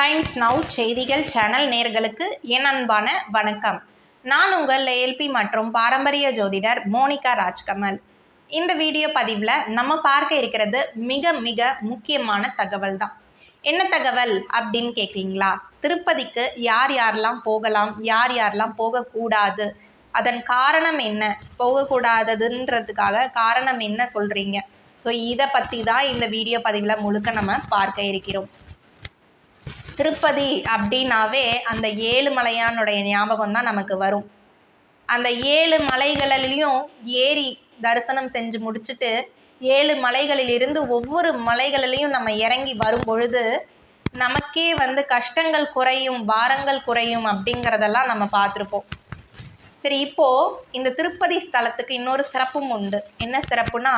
Times now செய்திகள் channel நேர்களுக்கு என் அன்பான வணக்கம். நான் உங்கள் ஏஎல்பி மற்றும் பாரம்பரிய ஜோதிடர் மோனிகா ராஜ்கமல். இந்த வீடியோ பதிவில் நம்ம பார்க்க இருக்கிறது மிக மிக முக்கியமான தகவல் தான். என்ன தகவல் அப்படின்னு கேட்குறீங்களா திருப்பதிக்கு யார் யாரெல்லாம் போகலாம் யார் யாரெல்லாம் போகக்கூடாது அதன் காரணம் என்ன போகக்கூடாததுன்றதுக்காக காரணம் என்ன சொல்கிறீங்க ஸோ இதை பற்றி தான் இந்த வீடியோ பதிவில் முழுக்க நம்ம பார்க்க இருக்கிறோம். திருப்பதி அப்படின்னாவே அந்த ஏழு மலையானுடைய ஞாபகம் தான் நமக்கு வரும். அந்த ஏழு மலைகளிலையும் ஏறி தரிசனம் செஞ்சு முடிச்சுட்டு ஏழு மலைகளிலிருந்து ஒவ்வொரு மலைகளிலையும் நம்ம இறங்கி வரும் பொழுது நமக்கே வந்து கஷ்டங்கள் குறையும் பாரங்கள் குறையும் அப்படிங்கிறதெல்லாம் நம்ம பார்த்துருப்போம். சரி இப்போ இந்த திருப்பதி ஸ்தலத்துக்கு இன்னொரு சிறப்பும் உண்டு. என்ன சிறப்புனா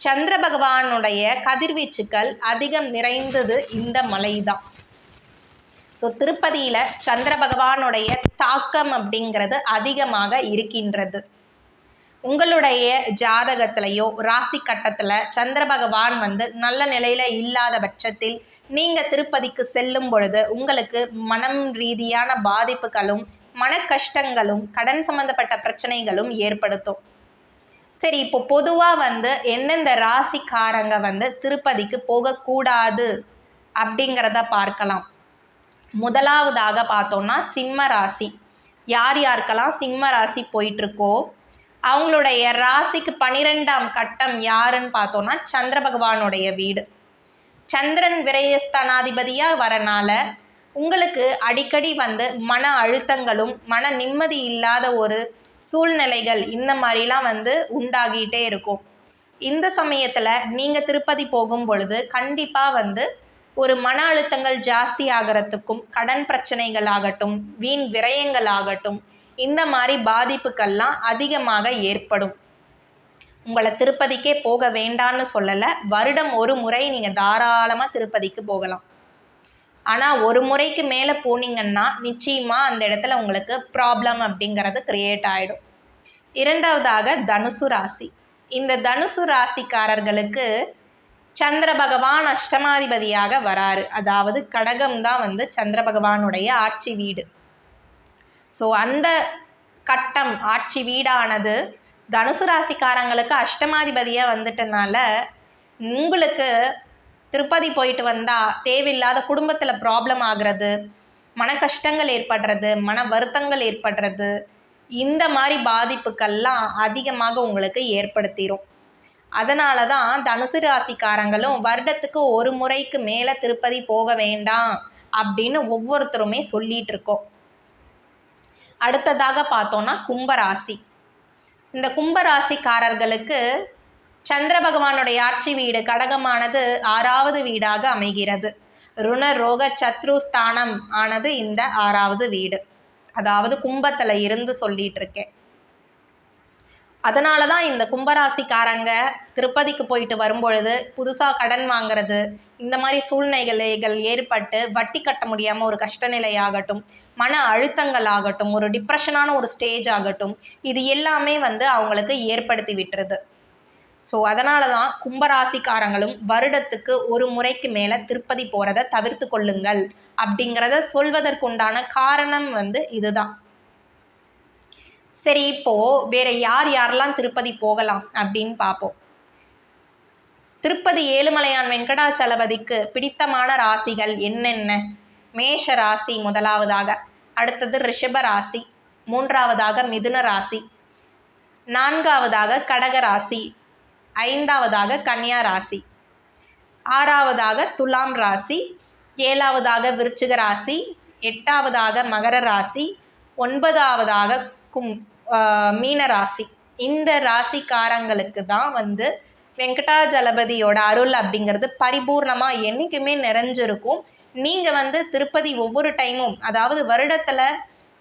சந்திர பகவானுடைய கதிர்வீச்சுக்கள் அதிகம் நிறைந்தது இந்த மலை தான் ஸோ திருப்பதியில் சந்திர பகவானுடைய தாக்கம் அப்படிங்கிறது அதிகமாக இருக்கின்றது. உங்களுடைய ஜாதகத்திலையோ ராசி கட்டத்தில் சந்திர பகவான் வந்து நல்ல நிலையில் இல்லாத பட்சத்தில் நீங்கள் திருப்பதிக்கு செல்லும் பொழுது உங்களுக்கு மனம் ரீதியான பாதிப்புகளும் மன கஷ்டங்களும் கடன் சம்பந்தப்பட்ட பிரச்சனைகளும் ஏற்படுத்தும். சரி இப்போ பொதுவாக வந்து எந்தெந்த ராசிக்காரங்க வந்து திருப்பதிக்கு போகக்கூடாது அப்படிங்கிறத பார்க்கலாம். முதலாவதாக பார்த்தோம்னா சிம்ம ராசி. யார் யாருக்கெல்லாம் சிம்ம ராசி போயிட்டுருக்கோ அவங்களுடைய ராசிக்கு பனிரெண்டாம் கட்டம் யாருன்னு பார்த்தோம்னா சந்திர பகவானுடைய வீடு. சந்திரன் விரயஸ்தானாதிபதியாக வரனால உங்களுக்கு அடிக்கடி வந்து மன அழுத்தங்களும் மன நிம்மதி இல்லாத ஒரு சூழ்நிலைகள் இந்த மாதிரிலாம் வந்து உண்டாகிட்டே இருக்கும். இந்த சமயத்தில் நீங்கள் திருப்பதி போகும் பொழுது கண்டிப்பாக வந்து ஒரு மன அழுத்தங்கள் ஜாஸ்தி ஆகிறதுக்கும் கடன் பிரச்சனைகள் ஆகட்டும் வீண் விரயங்கள் ஆகட்டும் இந்த மாதிரி பாதிப்புகள்லாம் அதிகமாக ஏற்படும். உங்களை திருப்பதிக்கே போக வேண்டான்னு சொல்லலை வருடம் ஒரு முறை நீங்கள் தாராளமாக திருப்பதிக்கு போகலாம். ஆனால் ஒரு முறைக்கு மேலே போனீங்கன்னா நிச்சயமாக அந்த இடத்துல உங்களுக்கு ப்ராப்ளம் அப்படிங்கிறது கிரியேட் ஆகிடும் இரண்டாவதாக தனுசு ராசி. இந்த தனுசு ராசிக்காரர்களுக்கு சந்திர பகவான் அஷ்டமாதிபதியாக வராரு. அதாவது கடகம் தான் வந்து சந்திர பகவானுடைய ஆட்சி வீடு. ஸோ அந்த கட்டம் ஆட்சி வீடானது தனுசு ராசிக்காரங்களுக்கு அஷ்டமாதிபதியாக வந்துட்டனால உங்களுக்கு திருப்பதி போயிட்டு வந்தால் தேவையில்லாத குடும்பத்தில் ப்ராப்ளம் ஆகிறது மன கஷ்டங்கள் ஏற்படுறது மன வருத்தங்கள் ஏற்படுறது இந்த மாதிரி பாதிப்புக்கள்லாம் அதிகமாக உங்களுக்கு ஏற்படுத்திடும் அதனால தான் தனுசு ராசிக்காரங்களும் வருடத்துக்கு ஒரு முறைக்கு மேலே திருப்பதி போக வேண்டாம் அப்படின்னு ஒவ்வொருத்தருமே சொல்லிட்டு இருக்கோம். அடுத்ததாக பார்த்தோன்னா கும்பராசி. இந்த கும்பராசிக்காரர்களுக்கு சந்திர பகவானுடைய ஆட்சி வீடு கடகமானது ஆறாவது வீடாக அமைகிறது. ருண ரோக சத்ரு ஸ்தானம் ஆனது இந்த ஆறாவது வீடு. அதாவது கும்பத்தில் இருந்து சொல்லிட்டு இருக்கேன். அதனால தான் இந்த கும்பராசிக்காரங்க திருப்பதிக்கு போயிட்டு வரும்பொழுது புதுசாக கடன் வாங்குறது இந்த மாதிரி சூழ்நிலைகள் ஏற்பட்டு வட்டி கட்ட முடியாமல் ஒரு கஷ்டநிலை ஆகட்டும் மன அழுத்தங்கள் ஆகட்டும் ஒரு டிப்ரெஷனான ஒரு ஸ்டேஜ் ஆகட்டும் இது எல்லாமே வந்து அவங்களுக்கு ஏற்படுத்தி விட்டுருது. ஸோ அதனால தான் கும்பராசிக்காரங்களும் வருடத்துக்கு ஒரு முறைக்கு மேலே திருப்பதி போகிறத தவிர்த்து கொள்ளுங்கள் அப்படிங்கிறத சொல்வதற்குண்டான காரணம் வந்து இதுதான். சரி இப்போ வேற யார் யாரெல்லாம் திருப்பதி போகலாம் அப்படின்னு பார்ப்போம். திருப்பதி ஏழுமலையான் வெங்கடாச்சலபதிக்கு பிடித்தமான ராசிகள் என்னென்ன? மேஷ ராசி முதலாவதாக அடுத்தது ரிஷப ராசி மூன்றாவதாக மிதுன ராசி நான்காவதாக கடக ராசி ஐந்தாவதாக கன்னியா ராசி ஆறாவதாக துலாம் ராசி ஏழாவதாக விருச்சிக ராசி எட்டாவதாக மகர ராசி ஒன்பதாவதாக கும் மீன ராசி. இந்த ராசிக்காரங்களுக்கு தான் வந்து வெங்கடாஜலபதியோட அருள் அப்படிங்கிறது பரிபூர்ணமாக என்றைக்குமே நிறைஞ்சிருக்கும். நீங்கள் வந்து திருப்பதி ஒவ்வொரு டைமும் அதாவது வருடத்தில்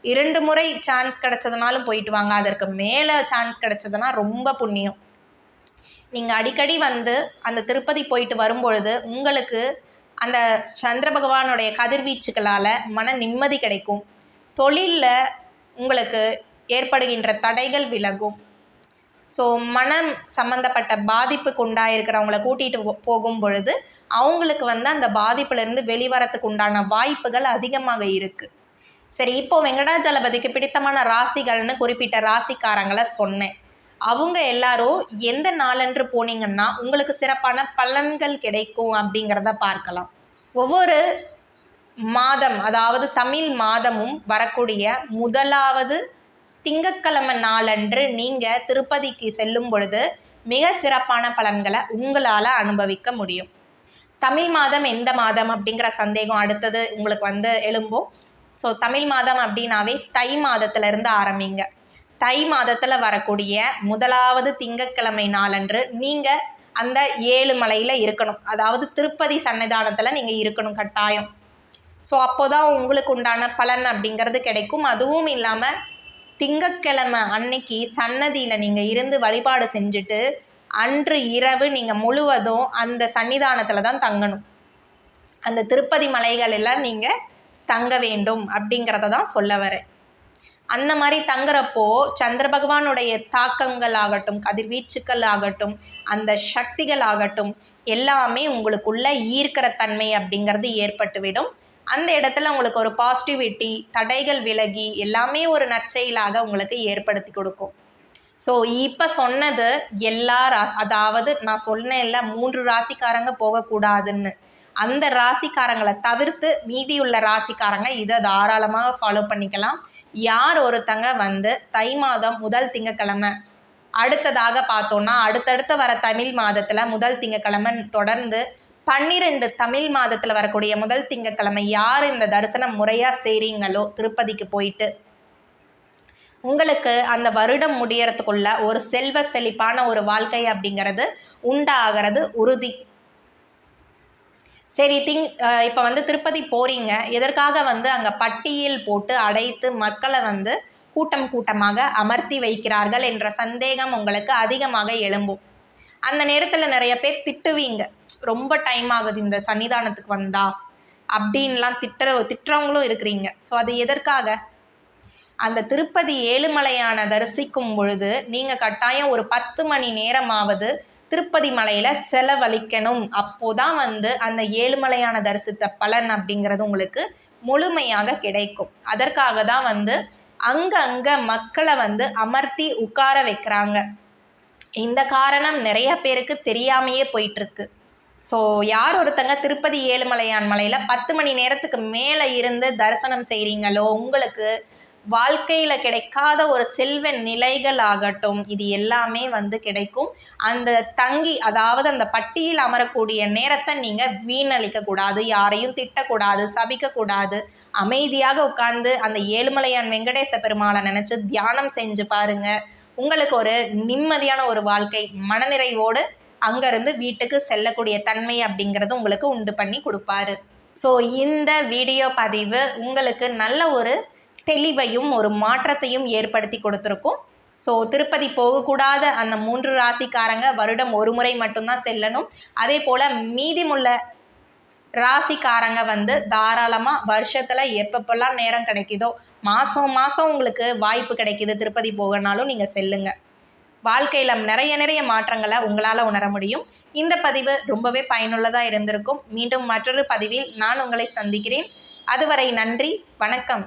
இரண்டு முறை சான்ஸ் கிடைச்சதுனாலும் போயிட்டு வாங்க. அதற்கு மேலே சான்ஸ் கிடைச்சதுன்னா ரொம்ப புண்ணியம். நீங்கள் அடிக்கடி வந்து அந்த திருப்பதி போயிட்டு வரும்பொழுது உங்களுக்கு அந்த சந்திர பகவானுடைய கதிர்வீச்சுகளால் மன நிம்மதி கிடைக்கும். தொழிலில் உங்களுக்கு ஏற்படுகின்ற தடைகள் விலகும். ஸோ மனம் சம்மந்தப்பட்ட பாதிப்புக்கு உண்டாயிருக்கிறவங்கள கூட்டிகிட்டு போகும் பொழுது அவங்களுக்கு வந்து அந்த பாதிப்புலேருந்து வெளிவரத்துக்கு உண்டான வாய்ப்புகள் அதிகமாக இருக்குது சரி இப்போ வெங்கடாஜலபதிக்கு பிடித்தமான ராசிகள்னு குறிப்பிட்ட ராசிக்காரங்களை சொன்னேன். அவங்க எல்லாரும் எந்த நாளன்று போனீங்கன்னா உங்களுக்கு சிறப்பான பலன்கள் கிடைக்கும் அப்படிங்கிறத பார்க்கலாம். ஒவ்வொரு மாதம் அதாவது தமிழ் மாதமும் வரக்கூடிய முதலாவது திங்கட்கிழமை நாளன்று நீங்கள் திருப்பதிக்கு செல்லும் பொழுது மிக சிறப்பான பலன்களை உங்களால் அனுபவிக்க முடியும். தமிழ் மாதம் எந்த மாதம் அப்படிங்கிற சந்தேகம் அடுத்தது உங்களுக்கு வந்து எழும்பும். ஸோ தமிழ் மாதம் அப்படின்னாவே தை மாதத்திலிருந்து ஆரம்பிங்க. தை மாதத்தில் வரக்கூடிய முதலாவது திங்கட்கிழமை நாளன்று நீங்கள் அந்த ஏழு மலையில் இருக்கணும். அதாவது திருப்பதி சன்னிதானத்தில் நீங்கள் இருக்கணும் கட்டாயம். ஸோ அப்போதான் உங்களுக்கு உண்டான பலன் அப்படிங்கிறது கிடைக்கும். அதுவும் இல்லாமல் திங்கக்கிழமை அன்னைக்கு சன்னதியில் நீங்கள் இருந்து வழிபாடு செஞ்சுட்டு அன்று இரவு நீங்கள் முழுவதும் அந்த சன்னிதானத்தில் தான் தங்கணும். அந்த திருப்பதி மலைகள் எல்லாம் நீங்கள் தங்க வேண்டும் அப்படிங்கிறத தான் சொல்ல வரேன். அந்த மாதிரி தங்குறப்போ சந்திர பகவானுடைய தாக்கங்கள் ஆகட்டும் கதிர்வீச்சுக்கள் ஆகட்டும் அந்த சக்திகள் ஆகட்டும் எல்லாமே உங்களுக்குள்ள ஈர்க்கிற தன்மை அப்படிங்கிறது ஏற்பட்டுவிடும். அந்த இடத்துல உங்களுக்கு ஒரு பாசிட்டிவிட்டி தடைகள் விலகி எல்லாமே ஒரு நற்செயலாக உங்களுக்கு ஏற்படுத்தி கொடுக்கும். ஸோ இப்போ சொன்னது எல்லா ராசி அதாவது நான் சொன்னேன்ல மூன்று ராசிக்காரங்க போகக்கூடாதுன்னு. அந்த ராசிக்காரங்களை தவிர்த்து மீதியுள்ள ராசிக்காரங்க இதை தாராளமாக ஃபாலோ பண்ணிக்கலாம். யார் ஒருத்தங்க வந்து தை மாதம் முதல் திங்கக்கிழமை அடுத்ததாக பார்த்தோன்னா அடுத்தடுத்து வர தமிழ் மாதத்தில் முதல் திங்கக்கிழமை தொடர்ந்து பன்னிரெண்டு தமிழ் மாதத்தில் வரக்கூடிய முதல் திங்கக்கிழமை யார் இந்த தரிசனம் முறையாக செய்கிறீங்களோ திருப்பதிக்கு போயிட்டு உங்களுக்கு அந்த வருடம் முடியறதுக்குள்ள ஒரு செல்வ செழிப்பான ஒரு வாழ்க்கை அப்படிங்கிறது உண்டாகிறது உறுதி. சரி திங் இப்போ வந்து திருப்பதி போகிறீங்க எதற்காக வந்து அங்கே பட்டியல் போட்டு அடைத்து மக்களை வந்து கூட்டம் கூட்டமாக அமர்த்தி வைக்கிறார்கள் என்ற சந்தேகம் உங்களுக்கு அதிகமாக எழும்பும். அந்த நேரத்தில் நிறைய பேர் திட்டுவீங்க. ரொம்ப டைம் ஆகுது இந்த சன்னிதானத்துக்கு வந்தா அப்படின்லாம் திட்டுற திட்டுறவங்களும் இருக்கிறீங்க. ஸோ அது எதற்காக? அந்த திருப்பதி ஏழுமலையான தரிசிக்கும் பொழுது நீங்கள் கட்டாயம் ஒரு பத்து மணி நேரமாவது திருப்பதி மலையில் செலவழிக்கணும். அப்போதான் வந்து அந்த ஏழுமலையான தரிசித்த பலன் அப்படிங்கிறது உங்களுக்கு முழுமையாக கிடைக்கும். அதற்காக தான் வந்து அங்கங்க மக்களை வந்து அமர்த்தி உட்கார வைக்கிறாங்க. இந்த காரணம் நிறைய பேருக்கு தெரியாமையே போயிட்டு இருக்கு. ஸோ யார் ஒருத்தங்க திருப்பதி ஏழுமலையான் மலையில் பத்து மணி நேரத்துக்கு மேலே இருந்து தரிசனம் செய்கிறீங்களோ உங்களுக்கு வாழ்க்கையில் கிடைக்காத ஒரு செல்வ நிலைகள் ஆகட்டும். இது எல்லாமே வந்து கிடைக்கும். அந்த தங்கி அதாவது அந்த பட்டியில் அமரக்கூடிய நேரத்தை நீங்கள் வீணளிக்க கூடாது யாரையும் திட்டக்கூடாது சபிக்கக்கூடாது. அமைதியாக உட்கார்ந்து அந்த ஏழுமலையான் வெங்கடேச பெருமாளை நினச்சி தியானம் செஞ்சு பாருங்க. உங்களுக்கு ஒரு நிம்மதியான ஒரு வாழ்க்கை மனநிறைவோடு அங்கேருந்து வீட்டுக்கு செல்லக்கூடிய தன்மை அப்படிங்கிறது உங்களுக்கு உண்டு பண்ணி கொடுப்பாரு. ஸோ இந்த வீடியோ பதிவு உங்களுக்கு நல்ல ஒரு தெளிவையும் ஒரு மாற்றத்தையும் ஏற்படுத்தி கொடுத்துருக்கும். ஸோ திருப்பதி போகக்கூடாத அந்த மூன்று ராசிக்காரங்க வருடம் ஒரு முறை மட்டும்தான் செல்லணும். அதே போல் மீதிமுள்ள ராசிக்காரங்க வந்து தாராளமாக வருஷத்தில் எப்பப்பெல்லாம் நேரம் கிடைக்குதோ மாதம் மாதம் உங்களுக்கு வாய்ப்பு கிடைக்கிது திருப்பதி போகனாலும் நீங்கள் செல்லுங்கள் வாழ்க்கையில் நிறைய நிறைய மாற்றங்களை உங்களால் உணர முடியும். இந்த பதிவு ரொம்பவே பயனுள்ளதாக இருந்திருக்கும். மீண்டும் மற்றொரு பதிவில் நான் உங்களை சந்திக்கிறேன். அதுவரை நன்றி வணக்கம்.